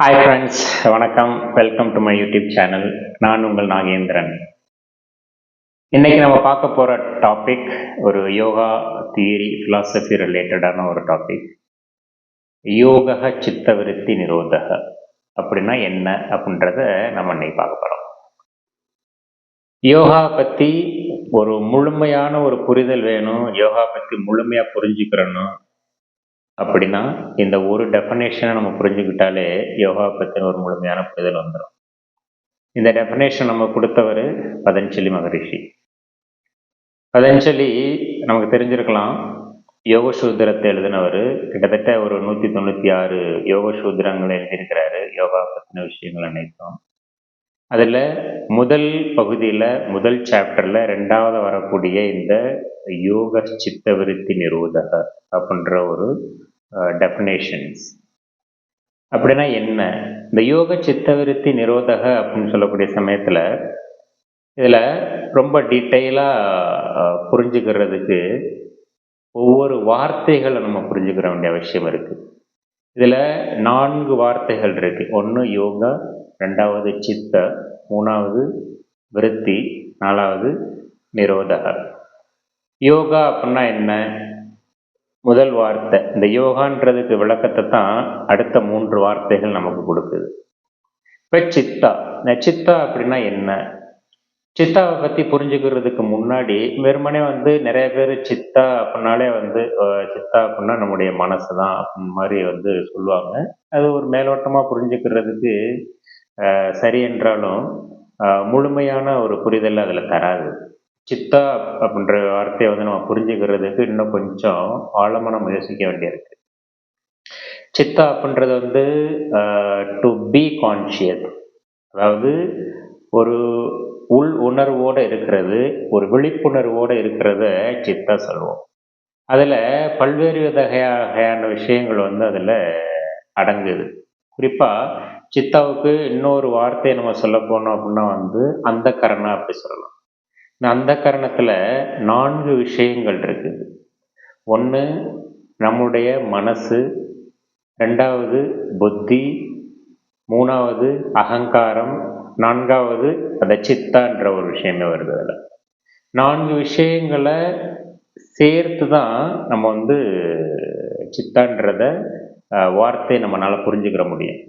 Hi friends வணக்கம். Welcome to my YouTube channel நான் உங்கள் நாகேந்திரன். இன்னைக்கு நம்ம பார்க்க போகிற டாபிக் ஒரு யோகா தியரி ஃபிலாசபி ரிலேட்டடான ஒரு டாபிக் யோக சித்தவிருத்தி நிரோதக அப்படின்னா என்ன அப்படின்றத நம்ம இன்னைக்கு பார்க்க போகிறோம் யோகா பற்றி ஒரு முழுமையான ஒரு புரிதல் வேணும். யோகா பற்றி முழுமையாக புரிஞ்சுக்கிறணும். அப்படின்னா இந்த ஒரு டெஃபனேஷனை நம்ம புரிஞ்சுக்கிட்டாலே யோகா பற்றின ஒரு முழுமையான புரிதல் வந்துடும் இந்த டெஃபனேஷன் நம்ம கொடுத்தவர் பதஞ்சலி மகரிஷி. பதஞ்சலி நமக்கு தெரிஞ்சிருக்கலாம். யோக சூத்திரத்தை எழுதினவர். கிட்டத்தட்ட ஒரு நூற்றி தொண்ணூற்றி ஆறு யோக சூத்திரங்களை எழுதியிருக்கிறாரு. யோகா பற்றின விஷயங்கள் அனைத்தும். அதில் முதல் பகுதியில் முதல் சாப்டரில் ரெண்டாவது வரக்கூடிய இந்த யோக சித்தவிருத்தி நிரோதக அப்படின்ற ஒரு Uh, டெஃபினேஷன்ஸ் அப்படின்னா என்ன? இந்த யோக சித்தவிருத்தி நிரோதக அப்படின்னு சொல்லக்கூடிய சமயத்தில் இதில் ரொம்ப டீட்டெயிலாக uh, புரிஞ்சுக்கிறதுக்கு ஒவ்வொரு வார்த்தைகளை நம்ம புரிஞ்சுக்கிற வேண்டிய அவசியம் இருக்குது இதில் நான்கு வார்த்தைகள் இருக்குது ஒன்று யோகா ரெண்டாவது சித்த மூணாவது விருத்தி நாலாவது நிரோதக. யோகா அப்படின்னா என்ன? முதல் வார்த்தை. இந்த யோகான்றதுக்கு விளக்கத்தை தான் அடுத்த மூன்று வார்த்தைகள் நமக்கு கொடுக்குது. இப்போ சித்தா. இந்த சித்தா அப்படின்னா என்ன? சித்தாவை பற்றி புரிஞ்சுக்கிறதுக்கு முன்னாடி வெறுமனே வந்து நிறைய பேர் சித்தா அப்படின்னாலே வந்து சித்தா அப்படின்னா நம்முடைய மனசு தான் அப்படின்னு மாதிரி வந்து சொல்லுவாங்க. அது ஒரு மேலோட்டமாக புரிஞ்சுக்கிறதுக்கு சரி என்றாலும் முழுமையான ஒரு புரிதல் அதில் தராது. சித்தா அப்படின்ற வார்த்தையை வந்து நம்ம புரிஞ்சுக்கிறதுக்கு இன்னும் கொஞ்சம் ஆழமாக நம்ம யோசிக்க வேண்டியிருக்கு. சித்தா அப்படின்றது வந்து டு பி கான்ஷியஸ் அதாவது ஒரு உள் உணர்வோடு இருக்கிறது ஒரு விழிப்புணர்வோடு இருக்கிறத சித்தா சொல்லுவோம். அதில் பல்வேறு வகையான விஷயங்கள் வந்து அதில் அடங்குது. குறிப்பாக சித்தாவுக்கு இன்னொரு வார்த்தையை நம்ம சொல்ல போனோம் அப்படின்னா வந்து அந்த கரணா அப்படி சொல்லலாம். அந்த கரணத்தில் நான்கு விஷயங்கள் இருக்குது ஒன்று நம்முடைய மனசு ரெண்டாவது புத்தி மூணாவது அகங்காரம் நான்காவது அந்த சித்தான்ற ஒரு விஷயமே வருது அதில். நான்கு விஷயங்களை சேர்த்து தான் நம்ம வந்து சித்தான்றத வார்த்தையை நம்மளால் புரிஞ்சுக்கிற முடியும்.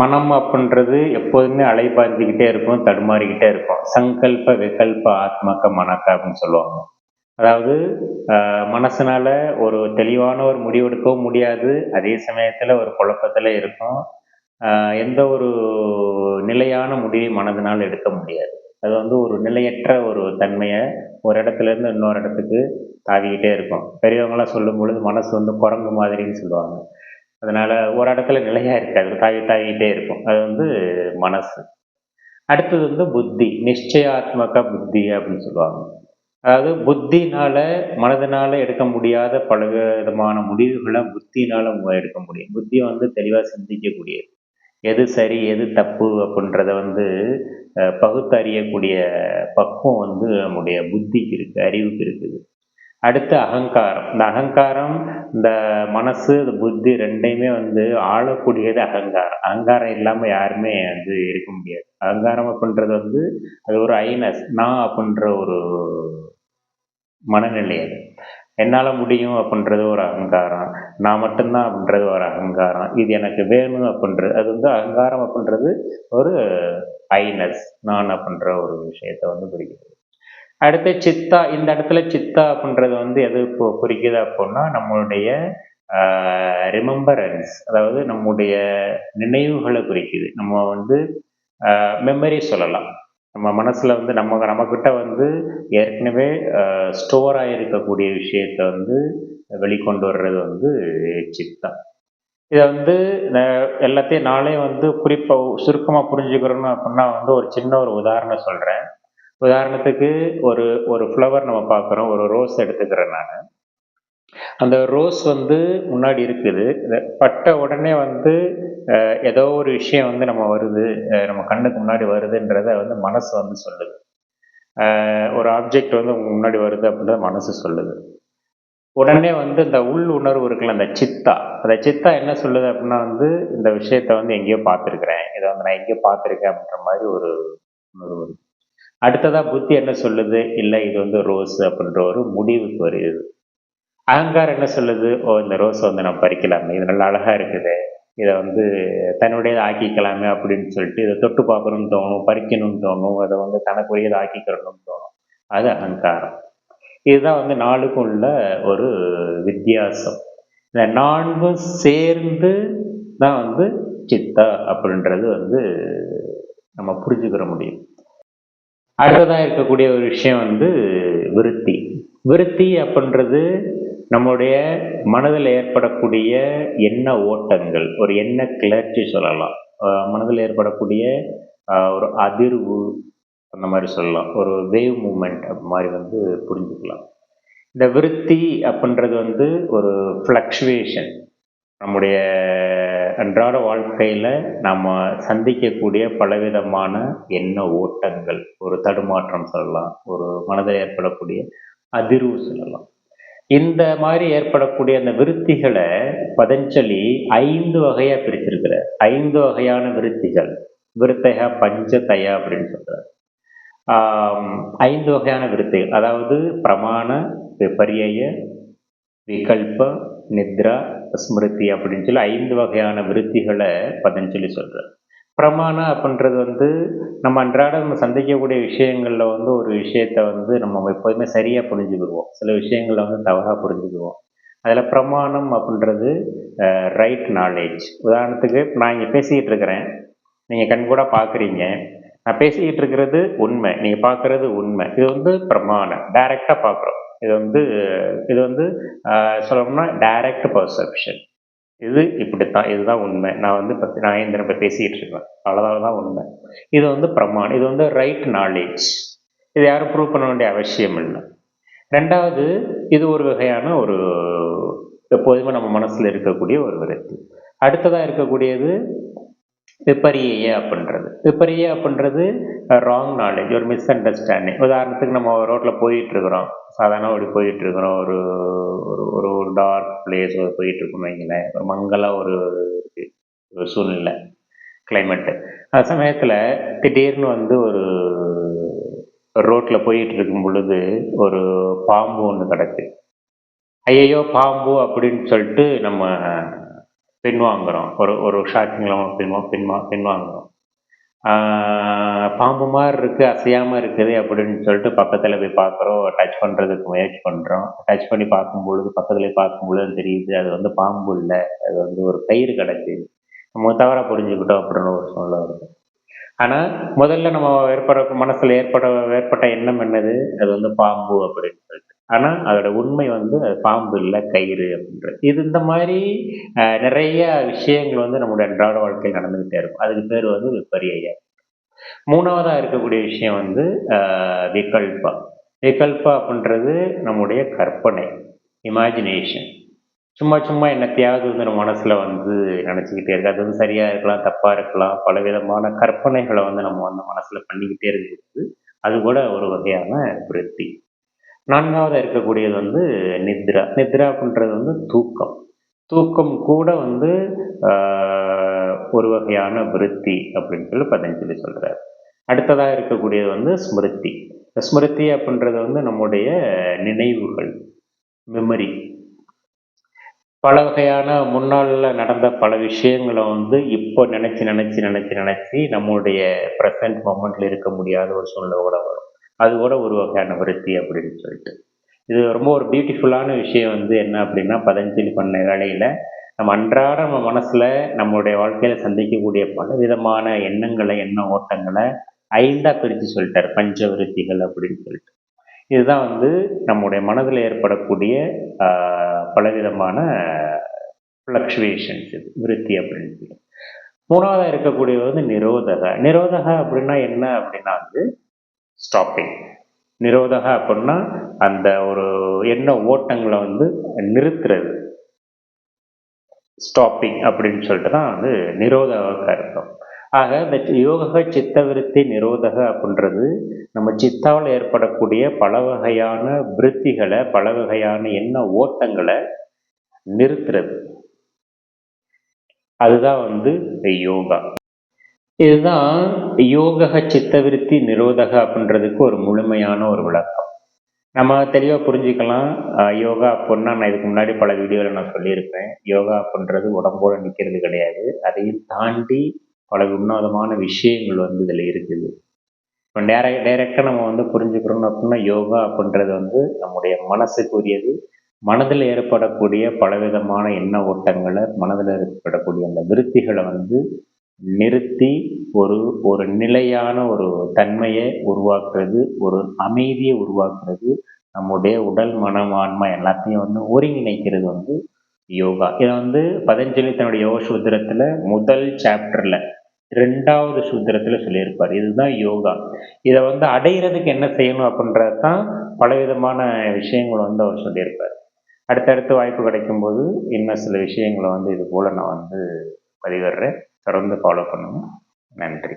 மனம் அப்படின்றது எப்போதுமே அலைபாய்ந்துக்கிட்டே இருக்கும் தடுமாறிக்கிட்டே இருக்கும். சங்கல்ப விகல்ப ஆத்மக்க மனக்க அப்படின்னு சொல்லுவாங்க. அதாவது மனசனால ஒரு தெளிவான ஒரு முடிவெடுக்கவும் முடியாது. அதே சமயத்தில் ஒரு குழப்பத்தில் இருக்கும். எந்த ஒரு நிலையான முடிவை மனதினால் எடுக்க முடியாது. அது வந்து ஒரு நிலையற்ற ஒரு தன்மையை ஒரு இடத்துல இருந்து இன்னொரு இடத்துக்கு தாவிக்கிட்டே இருக்கும். பெரியவங்களாம் சொல்லும் பொழுது மனசு வந்து குரங்கு மாதிரின்னு சொல்லுவாங்க. அதனால் ஒரு இடத்துல நிலையாக இருக்காது. தாவி தாவிக்கிட்டே இருக்கும். அது வந்து மனசு. அடுத்தது வந்து புத்தி. நிச்சயாத்மக புத்தி அப்படின்னு சொல்லுவாங்க. அதாவது புத்தினால மனதினால எடுக்க முடியாத பல விதமான முடிவுகளை புத்தினால எடுக்க முடியும். புத்தி வந்து தெளிவாக சிந்திக்கக்கூடியது. எது சரி எது தப்பு அப்படின்றத வந்து பகுத்தறியக்கூடிய பக்குவம் வந்து நம்முடைய புத்திக்கு இருக்குது அறிவுக்கு இருக்குது. அடுத்து அகங்காரம். இந்த அகங்காரம் இந்த மனசு இந்த புத்தி ரெண்டையுமே வந்து ஆளக்கூடியது அகங்காரம். அகங்காரம் இல்லாமல் யாருமே வந்து இருக்க முடியாது. அகங்காரம் அப்படின்றது வந்து அது ஒரு ஐனஸ் நான் அப்படின்ற ஒரு மனநிலை அது. என்னால் முடியும் அப்படின்றது ஒரு அகங்காரம். நான் மட்டும்தான் அப்படின்றது ஒரு அகங்காரம். இது எனக்கு வேணும் அப்படின்றது அது வந்து அகங்காரம் அப்படின்றது ஒரு ஐனஸ் நான் அப்படின்ற ஒரு விஷயத்தை வந்து குறிக்குது அடுத்து சித்தா இந்த இடத்துல சித்தா அப்படின்றது வந்து எது இப்போ குறிக்குது அப்படின்னா நம்மளுடைய ரிமெம்பரன்ஸ் அதாவது நம்முடைய நினைவுகளை குறிக்குது. நம்ம வந்து மெமரி சொல்லலாம். நம்ம மனசில் வந்து நம்ம நம்மக்கிட்ட வந்து ஏற்கனவே ஸ்டோர் ஆகிருக்கக்கூடிய விஷயத்த வந்து வெளிக்கொண்டு வர்றது வந்து சித்தா. இதை வந்து எல்லாத்தையும் நாளே வந்து குறிப்பாக சுருக்கமாக புரிஞ்சுக்கிறோன்னு அப்படின்னா வந்து ஒரு சின்ன ஒரு உதாரணம் சொல்கிறேன் உதாரணத்துக்கு ஒரு ஒரு ஃப்ளவர் நம்ம பார்க்குறோம். ஒரு ரோஸ் எடுத்துக்கிறேன் நான். அந்த ரோஸ் வந்து முன்னாடி இருக்குது. பட்ட உடனே வந்து ஏதோ ஒரு விஷயம் வந்து நம்ம வருது. நம்ம கண்ணுக்கு முன்னாடி வருதுன்றத வந்து மனசு வந்து சொல்லுது. ஒரு ஆப்ஜெக்ட் வந்து முன்னாடி வருது அப்படின்றத மனசு சொல்லுது. உடனே வந்து இந்த உள் உணர்வு இருக்குல்ல அந்த சித்தா. அந்த சித்தா என்ன சொல்லுது அப்படின்னா வந்து இந்த விஷயத்த வந்து எங்கேயோ பார்த்துருக்குறேன். இதை வந்து நான் எங்கேயோ பார்த்துருக்கேன் அப்படின்ற மாதிரி ஒரு உணர்வு அடுத்ததாக புத்தி என்ன சொல்லுது? இல்லை இது வந்து ரோஸ் அப்படின்ற ஒரு முடிவுக்கு வருது அகங்காரம் என்ன சொல்லுது? ஓ இந்த ரோஸ் வந்து நம்ம பறிக்கலாமே இது நல்லா அழகாக இருக்குது. இதை வந்து தன்னுடையதை ஆக்கிக்கலாமே அப்படின்னு சொல்லிட்டு இதை தொட்டு பார்க்கணும்னு தோணும் பறிக்கணும்னு தோணும் அதை வந்து தனக்குரியதை ஆக்கிக்கிறணும்னு தோணும். அது அகங்காரம். இதுதான் வந்து நாளுக்கும் உள்ள ஒரு வித்தியாசம். இந்த நான்கும் சேர்ந்து தான் வந்து சித்தா அப்படின்றது வந்து நம்ம புரிஞ்சுக்கிற முடியும். அடுத்ததாக இருக்கக்கூடிய ஒரு விஷயம் வந்து விருத்தி. விருத்தி அப்படின்றது நம்முடைய மனதில் ஏற்படக்கூடிய எண்ண ஓட்டங்கள். ஒரு எண்ண கிளர்ச்சி சொல்லலாம். மனதில் ஏற்படக்கூடிய ஒரு அதிர்வு அந்த மாதிரி சொல்லலாம். ஒரு வேவ் மூமெண்ட் அந்த மாதிரி வந்து புரிஞ்சுக்கலாம். இந்த விருத்தி அப்படின்றது வந்து ஒரு ஃப்ளக்ஷுவேஷன் நம்முடைய அன்றாட வாழ்க்கையில் நாம் சந்திக்கக்கூடிய பலவிதமான எண்ண ஓட்டங்கள் ஒரு தடுமாற்றம் சொல்லலாம் ஒரு மனதில் ஏற்படக்கூடிய அதிர்வு சொல்லலாம். இந்த மாதிரி ஏற்படக்கூடிய அந்த விருத்திகளை பதஞ்சலி ஐந்து வகையாக பிரிச்சிருக்கிறார். ஐந்து வகையான விருத்திகள். விருத்தக பஞ்சதயா அப்படின்னு சொல்கிறார் ஐந்து வகையான விருத்திகள். அதாவது பிரமாண விபரிய விகல்ப நித்ரா ஸ்மிருதி அப்படின்னு சொல்லி ஐந்து வகையான விருத்திகளை பதஞ்சலி சொல்கிறார் பிரமாணம் அப்படின்றது வந்து நம்ம அன்றாட நம்ம சந்திக்கக்கூடிய விஷயங்களில் வந்து ஒரு விஷயத்த வந்து நம்ம எப்போதுமே சரியாக புரிஞ்சுக்கிடுவோம். சில விஷயங்களில் வந்து தவறாக புரிஞ்சுக்குவோம் அதில் பிரமாணம் அப்படின்றது ரைட் நாலேஜ் உதாரணத்துக்கு நான் இங்கே பேசிக்கிட்டு இருக்கிறேன். நீங்கள் கண் கூட நான் பேசிக்கிட்டு இருக்கிறது உண்மை. நீங்கள் பார்க்குறது உண்மை. இது வந்து பிரமாணம். டைரெக்டாக பார்க்குறோம். இது வந்து இது வந்து சொல்லணும்னா டைரக்ட் பர்செப்ஷன் இது இப்படித்தான் இதுதான் உண்மை. நான் வந்து இப்போ நான் இந்த இப்போ பேசிக்கிட்டு இருக்கேன். அவ்வளோதால தான் உண்மை. இது வந்து பிரமாணம். இது வந்து ரைட் நாலேஜ் இது யாரும் ப்ரூவ் பண்ண வேண்டிய அவசியம் இல்லை. ரெண்டாவது இது ஒரு வகையான ஒரு எப்போதுமே நம்ம மனசில் இருக்கக்கூடிய ஒரு விருத்தி. அடுத்ததாக இருக்கக்கூடியது விபரியே அப்படின்றது. விபரியே அப்படின்றது ராங் நாலேஜ் ஒரு மிஸ் அண்டர்ஸ்டாண்டிங் உதாரணத்துக்கு நம்ம ரோட்டில் போயிட்டு இருக்கிறோம் சாதாரண அப்படி போயிட்டு இருக்கிறோம் ஒரு ஒரு ஒரு ஒரு டார்க் பிளேஸ் போயிட்டு இருக்கோம்னு வைங்களேன். ஒரு மங்கலாக ஒரு ஒரு சூழ்நிலை கிளைமேட்டு அந்த சமயத்தில் திடீர்னு வந்து ஒரு ரோட்டில் போயிட்டு இருக்கும் பொழுது ஒரு பாம்பு ஒன்று கிடக்கு. ஐயையோ பாம்பு அப்படின்னு சொல்லிட்டு நம்ம பின்வாங்குறோம். ஒரு ஒரு ஷாக்கிங்கில் பின்வா பின்வா பின்வாங்குறோம். வாங்குறோம் பாம்பு மாதிரி இருக்குது அசையாமல் இருக்குது அப்படின்னு சொல்லிட்டு பக்கத்தில் போய் பார்க்குறோம். டச் பண்ணுறதுக்கு முயற்சி பண்ணுறோம் டச் பண்ணி பார்க்கும் பொழுது பக்கத்துல பார்க்கும் பொழுது தெரியுது அது வந்து பாம்பு இல்லை. அது வந்து ஒரு கயிறு கிடக்கு. நம்ம தவறாக புரிஞ்சுக்கிட்டோம் அப்படின்னு ஒரு சூழ்நிலை வருது. ஆனால் முதல்ல நம்ம ஏற்பட மனசில் ஏற்பட ஏற்பட்ட எண்ணம் என்னது? அது வந்து பாம்பு அப்படின்னு சொல்லிட்டு. ஆனால் அதோட உண்மை வந்து அது பாம்பு இல்லை கயிறு அப்படின்றது. இது இந்த மாதிரி நிறைய விஷயங்கள் வந்து நம்முடைய அன்றாட வாழ்க்கையில் நடந்துகிட்டே இருக்கும். அதுக்கு பேர் வந்து விபரிய மூணாவதாக இருக்கக்கூடிய விஷயம் வந்து விகல்பா. விகல்பா அப்படின்றது நம்முடைய கற்பனை இமேஜினேஷன் சும்மா சும்மா என்னத்தையாவது வந்து நம்ம மனசில் வந்து நினச்சிக்கிட்டே இருக்கு அது வந்து சரியாக இருக்கலாம் தப்பாக இருக்கலாம் பல விதமான கற்பனைகளை வந்து நம்ம வந்து மனசில் பண்ணிக்கிட்டே இருக்கிறது அது கூட ஒரு வகையான விருத்தி. நான்காவது இருக்கக்கூடியது வந்து நித்ரா. நித்ரா அப்படின்றது வந்து தூக்கம். தூக்கம் கூட வந்து ஒரு வகையான விருத்தி அப்படின்னு சொல்லி பதஞ்சலி சொல்கிறார் அடுத்ததாக இருக்கக்கூடியது வந்து ஸ்மிருதி. ஸ்மிருதி அப்படின்றது வந்து நம்முடைய நினைவுகள் மெமரி பல வகையான முன்னாளில் நடந்த பல விஷயங்களை வந்து இப்போ நினச்சி நினச்சி நினச்சி நினச்சி நம்முடைய ப்ரெசன்ட் மொமெண்ட்டில் இருக்க முடியாத ஒரு சூழ்நிலை கூட வரும். அது கூட ஒரு வகையான விருத்தி அப்படின்னு சொல்லிட்டு. இது ரொம்ப ஒரு பியூட்டிஃபுல்லான விஷயம் வந்து என்ன அப்படின்னா பதஞ்சலி பண்ண வேலையில் நம்ம அன்றாட நம்ம மனசில் நம்மளுடைய வாழ்க்கையில் சந்திக்கக்கூடிய பல விதமான எண்ணங்களை எண்ண ஓட்டங்களை ஐந்தாக பிரித்து சொல்லிட்டார். பஞ்சவிருத்திகள் அப்படின்னு சொல்லிட்டு. இதுதான் வந்து நம்முடைய மனதில் ஏற்படக்கூடிய பலவிதமான ஃப்ளக்சுவேஷன்ஸ் இது விருத்தி அப்படின்னு சொல்லி மூணாவதாக இருக்கக்கூடியது வந்து நிரோதக. நிரோதக அப்படின்னா என்ன அப்படின்னா வந்து ஸ்டாப்பிங் நிரோதக அப்படின்னா அந்த ஒரு எண்ண ஓட்டங்களை வந்து நிறுத்துறது. ஸ்டாப்பிங் அப்படின்னு சொல்லிட்டு தான் வந்து நிரோதக கருத்தம் ஆக இந்த யோக சித்தவிருத்தி நிரோதக அப்படின்றது நம்ம சித்தாவில் ஏற்படக்கூடிய பல வகையான விருத்திகளை பல வகையான எண்ண ஓட்டங்களை நிறுத்துறது. அதுதான் வந்து யோகா. இதுதான் யோக சித்தவிருத்தி நிரோதக அப்படின்றதுக்கு ஒரு முழுமையான ஒரு விளக்கம். நம்ம தெளிவாக புரிஞ்சுக்கலாம். யோகா அப்படின்னா நான் இதுக்கு முன்னாடி பல வீடியோவில் நான் சொல்லியிருப்பேன். யோகா அப்படின்றது உடம்போடு நிற்கிறது கிடையாது. அதையும் தாண்டி பல உன்னதமான விஷயங்கள் வந்து இதில் இருக்குது. இப்போ டேர டைரெக்டாக நம்ம வந்து புரிஞ்சுக்கிறோம் அப்படின்னா யோகா அப்படின்றது வந்து நம்முடைய மனசுக்குரியது. மனதில் ஏற்படக்கூடிய பலவிதமான எண்ண ஓட்டங்களை மனதில் ஏற்படக்கூடிய அந்த விருத்திகளை வந்து நிறுத்தி ஒரு ஒரு நிலையான ஒரு தன்மையை உருவாக்குறது ஒரு அமைதியை உருவாக்குறது நம்முடைய உடல் மனம் ஆன்மா எல்லாத்தையும் வந்து ஒருங்கிணைக்கிறது வந்து யோகா. இதை வந்து பதஞ்சலி தன்னுடைய யோக சூத்திரத்தில் முதல் சாப்டரில் ரெண்டாவது சூத்திரத்தில் சொல்லியிருப்பார். இதுதான் யோகா. இதை வந்து அடையிறதுக்கு என்ன செய்யணும் அப்படின்றது தான் பலவிதமான விஷயங்கள் வந்து அவர் சொல்லியிருப்பார். அடுத்தடுத்து வாய்ப்பு கிடைக்கும்போது இன்னும் சில விஷயங்களை வந்து இது போல் நான் வந்து பதிவிடுறேன். தொடர்ந்து ஃபாலோ பண்ணுங்கள் நன்றி.